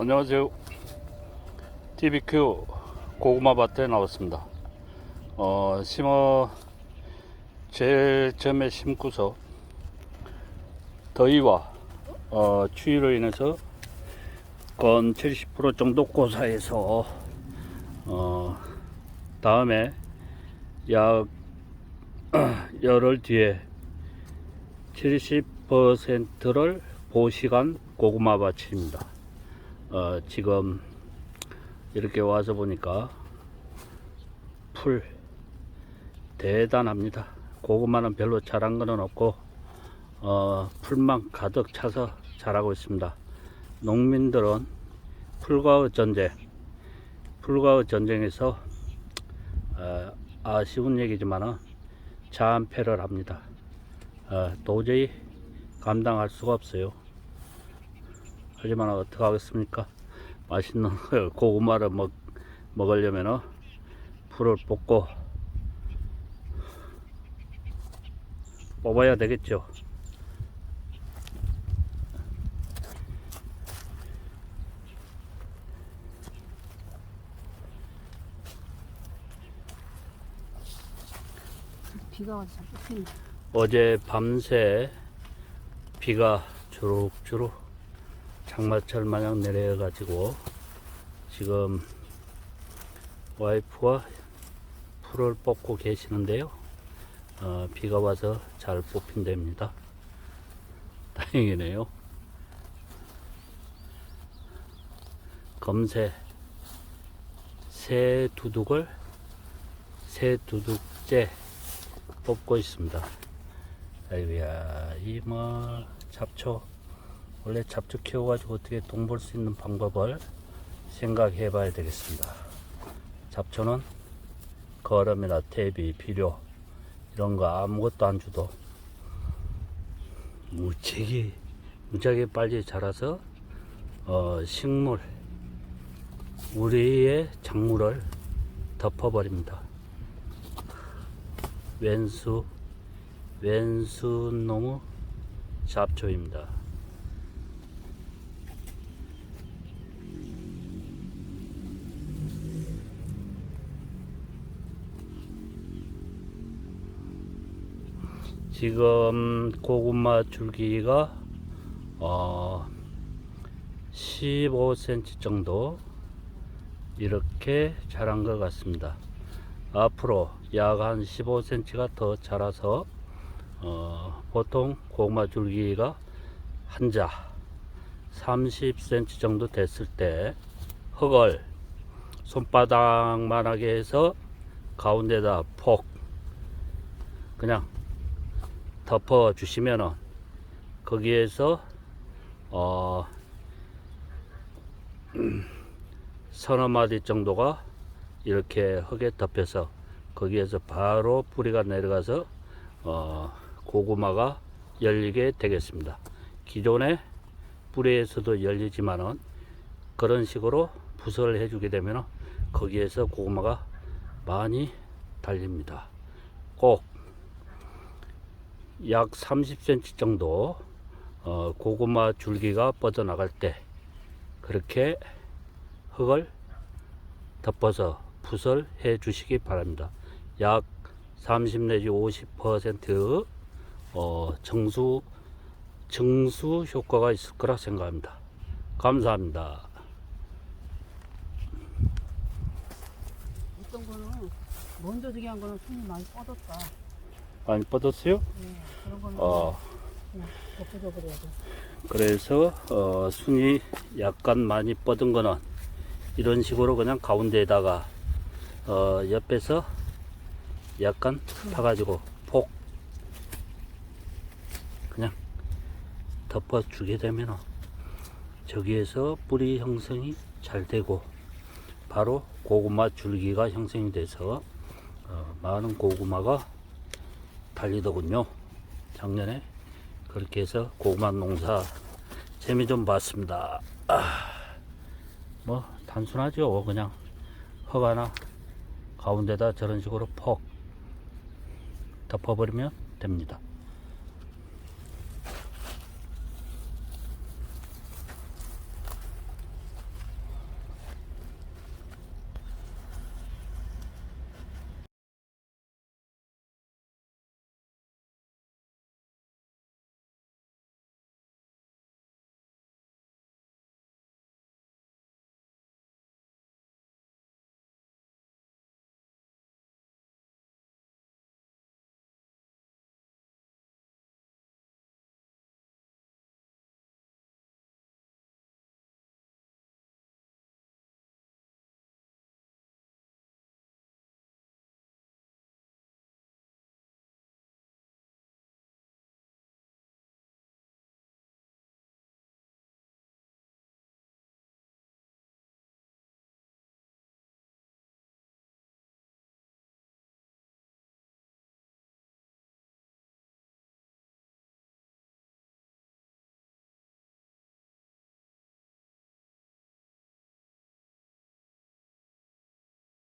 안녕하세요. TBQ 고구마 밭에 나왔습니다. 어, 심어 제일 처음에 심고서 더위와 어, 추위로 인해서 건 70% 정도 고사해서 어, 다음에 약 열흘 뒤에 70%를 보시간 고구마 밭입니다. 어, 지금 이렇게 와서 보니까 풀 대단합니다. 고구마는 별로 자란 거는 없고 어, 풀만 가득 차서 자라고 있습니다. 농민들은 풀과의 전쟁, 풀과의 전쟁에서 어, 아쉬운 얘기지만은 자한패를 합니다. 어, 도저히 감당할 수가 없어요. 하지만 어떻게 하겠습니까? 맛있는 걸 고구마를 먹, 먹으려면은 풀을 뽑고 뽑아야 되겠죠. 비가 와서. 어제 밤새 비가 주룩주룩 장마철 마냥 내려가지고 지금 와이프가 풀을 뽑고 계시는데요. 어, 비가 와서 잘 뽑힌답니다. 다행이네요. 검새 새 두둑을 새 두둑째 뽑고 있습니다. 아이고야, 이뭐 잡초 원래 잡초 키워가지고 어떻게 돈 벌 수 있는 방법을 생각해 봐야 되겠습니다. 잡초는 거름이나 퇴비, 비료 이런 거 아무것도 안 주도 무지개 무지하게 빨리 자라서 어, 식물 우리의 작물을 덮어버립니다. 왼수 왼수놈의 잡초입니다. 지금 고구마 줄기가 어 15cm 정도 이렇게 자란 것 같습니다. 앞으로 약 한 15cm가 더 자라서 어, 보통 고구마 줄기가 한자 30cm 정도 됐을 때 흙을 손바닥만하게 해서 가운데다 폭 그냥 덮어 주시면은 거기에서 어 서너 마디 정도가 이렇게 흙에 덮여서 거기에서 바로 뿌리가 내려가서 어, 고구마가 열리게 되겠습니다. 기존의 뿌리에서도 열리지만은 그런 식으로 부설을 해주게 되면 거기에서 고구마가 많이 달립니다. 꼭 약 30cm 정도 어, 고구마 줄기가 뻗어나갈 때 그렇게 흙을 덮어서 부설해 주시기 바랍니다. 약 30 내지 50% 어, 정수 정수 효과가 있을 거라 생각합니다. 감사합니다. 어떤 거는 먼저 되게 한 거는 손이 많이 뻗었다. 많이 뻗었어요? 네, 그런 거는 어, 그냥 덮어져 버려야 돼. 그래서 어, 순이 약간 많이 뻗은 거는 이런 식으로 그냥 가운데에다가 어, 옆에서 약간 파가지고 폭 그냥 덮어주게 되면 저기에서 뿌리 형성이 잘 되고 바로 고구마 줄기가 형성이 돼서 어, 많은 고구마가 달리더군요. 작년에 그렇게 해서 고구마 농사 재미 좀 봤습니다. 아, 뭐 단순하죠. 그냥 흙 하나 가운데다 저런 식으로 폭 덮어버리면 됩니다.